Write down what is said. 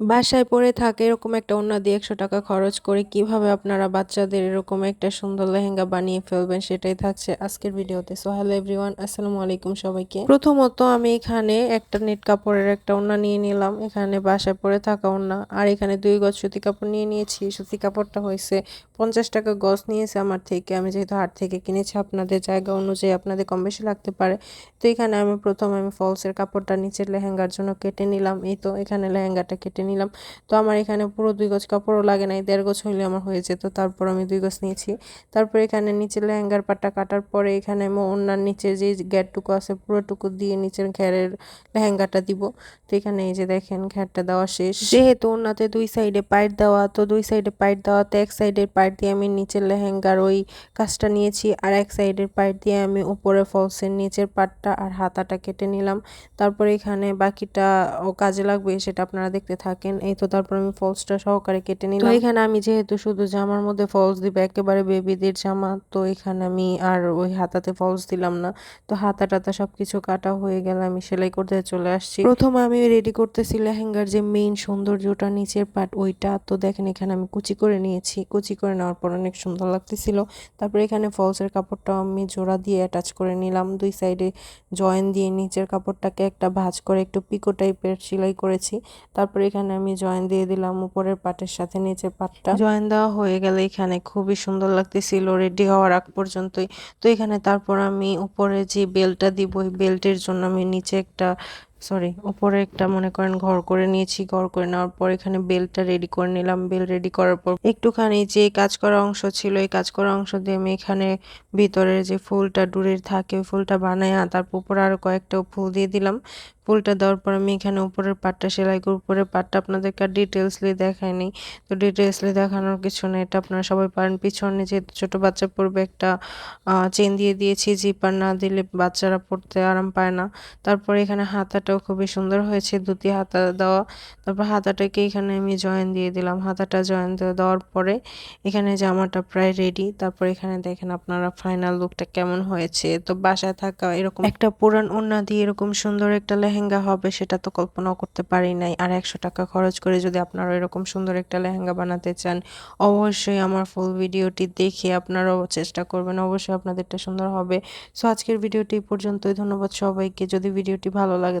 বাসায় পড়ে থাকে, এরকম একটা ওড়না দিয়ে একশো টাকা খরচ করে কীভাবে আপনারা বাচ্চাদের এরকম একটা সুন্দর লেহেঙ্গা বানিয়ে ফেলবেন সেটাই থাকছে আজকের ভিডিওতে। সো হ্যালো এভরিওয়ান আসসালামু আলাইকুম সবাইকে। প্রথমত আমি এখানে একটা নেট কাপড়ের একটা ওড়না নিয়ে নিলাম। এখানে বাসায় পড়ে থাকা ওড়না, আর এখানে দুই গজ সুতি কাপড় নিয়ে নিয়েছি। সুতি কাপড়টা হয়েছে পঞ্চাশ টাকা গজ নিয়েছে আমার থেকে। আমি যেহেতু হাট থেকে কিনেছি, আপনাদের জায়গা অনুযায়ী আপনাদের কম বেশি লাগতে পারে। তো এখানে আমি প্রথম আমি ফলসের কাপড়টা নিচের লেহেঙ্গার জন্য কেটে নিলাম। এই তো এখানে লেহেঙ্গাটা কেটে নিলাম। তো আমার এখানে পুরো দুই গজ কাপড়ও লাগে নাই, দেড় গজ হইলে আমার হয়ে যেত, তারপর আমি দুই গজ নিয়েছি। তারপর এখানে নিচে লেহেঙ্গার পাটটা কাটার পরে এখানে আমি ওনার নিচে যে গ্যাটটুকু আছে পুরোটুকু দিয়ে নিচের ঘেরের লেহেঙ্গাটা দিব। তো এখানে এই যে দেখেন ঘেরটা দেওয়া শেষ। যেহেতু ওনাতে দুই সাইডে পাইট দেওয়া, তো দুই সাইডে পাইট দেওয়া তো এক সাইডের পাইট দিয়ে আমি নিচের লেহেঙ্গার ওই কাজটা নিয়েছি, আর এক সাইডের পাইট দিয়ে আমি উপরে ফলসের নিচের পাটটা আর হাতাটা কেটে নিলাম। তারপরে এখানে বাকিটা ও কাজে লাগবে সেটা আপনারা দেখতে থাকেন এই তো তারপর আমি ফলসটা সহকারে কেটে নিলাম। তো এখানে আমি যেহেতু শুধু জামার মধ্যে ফলস দিব একেবারে বেবিদের জামা তো এখানে আমি আর ওই হাতাতে ফলস দিলাম না। তো হাতা টাতা সব কিছু কাটা হয়ে গেলে আমি সেলাই করতে চলে আসছি। প্রথমে আমি রেডি করতেছি লেহেঙ্গার যে মেইন সৌন্দর্যটা নিচের পাট ওইটা। তো দেখেন এখানে আমি কুচি করে নিয়েছি। কুচি করে নেওয়ার পর অনেক সুন্দর লাগতেছিল। তারপরে এখানে ফলসের কাপড়টা আমি জোড়া দিয়ে অ্যাটাচ করে নিলাম। দুই সাইডে জয়েন দিয়ে নিচের কাপড়টাকে একটা ভাঁজ করে একটু পিকো টাইপের সেলাই করেছি। তারপরে এখানে আমি জয়েন দিয়ে দিলাম, উপরের পাটের সাথে নিচে পাটটা। জয়েন দেওয়া হয়ে গেলে এখানে খুবই সুন্দর লাগতেছিল রেডি হওয়ার আগ পর্যন্তই। তো এখানে তারপর আমি উপরে যে বেলটা দিব, ওই বেল্টের জন্য আমি নিচে একটা সরি উপরে একটা মনে করেন ঘর করে নিয়েছি, ঘর করে নেওয়ার পর এখানে বেলটা রেডি করে নিলাম। বেল রেডি করার পর একটুখানি যে কাজ করা অংশ ছিল, এই কাজ করা অংশ দিয়ে আমি এখানে ভিতরের যে ফুলটা ডুরের থাকে, ওই ফুলটা বানায় তারপর উপরে আরও কয়েকটা ফুল দিয়ে দিলাম। ফুলটা দেওয়ার পর আমি এখানে উপরের পাটটা সেলাই করে উপরের পাটটা আপনাদেরকে আর ডিটেলসলি দেখায়নি তো ডিটেলসলি দেখানোর কিছু নেই, এটা আপনারা সবাই পারেন। পিছনে যেহেতু ছোটো বাচ্চা পড়বে একটা চেন দিয়ে দিয়েছি। জিপার না দিলে বাচ্চারা পড়তে আরাম পায় না। তারপর এখানে হাতাটাও খুবই সুন্দর হয়েছে, দুটি হাতা দেওয়া। তারপর হাতাটাকে এখানে আমি জয়েন দিয়ে দিলাম। হাতাটা জয়েন দেওয়ার পরে এখানে জামাটা প্রায় রেডি তারপর এখানে দেখেন আপনারা ফাইনাল লুকটা কেমন হয়েছে। তো বাসায় থাকা এরকম একটা পুরান ওড়না দিয়ে এরকম সুন্দর একটা লেহেঙ্গা হবে, সেটা তো কল্পনাও করতে পারি নাই। আর একশো টাকা খরচ করে যদি আপনারা এরকম সুন্দর একটা লেহেঙ্গা বানাতে চান, অবশ্যই আমার ফুল ভিডিওটি দেখে আপনারাও চেষ্টা করবেন। অবশ্যই আপনাদেরটা সুন্দর হবে। সো আজকের ভিডিওটি পর্যন্তই। ধন্যবাদ সবাইকে। যদি ভিডিওটি ভালো লাগে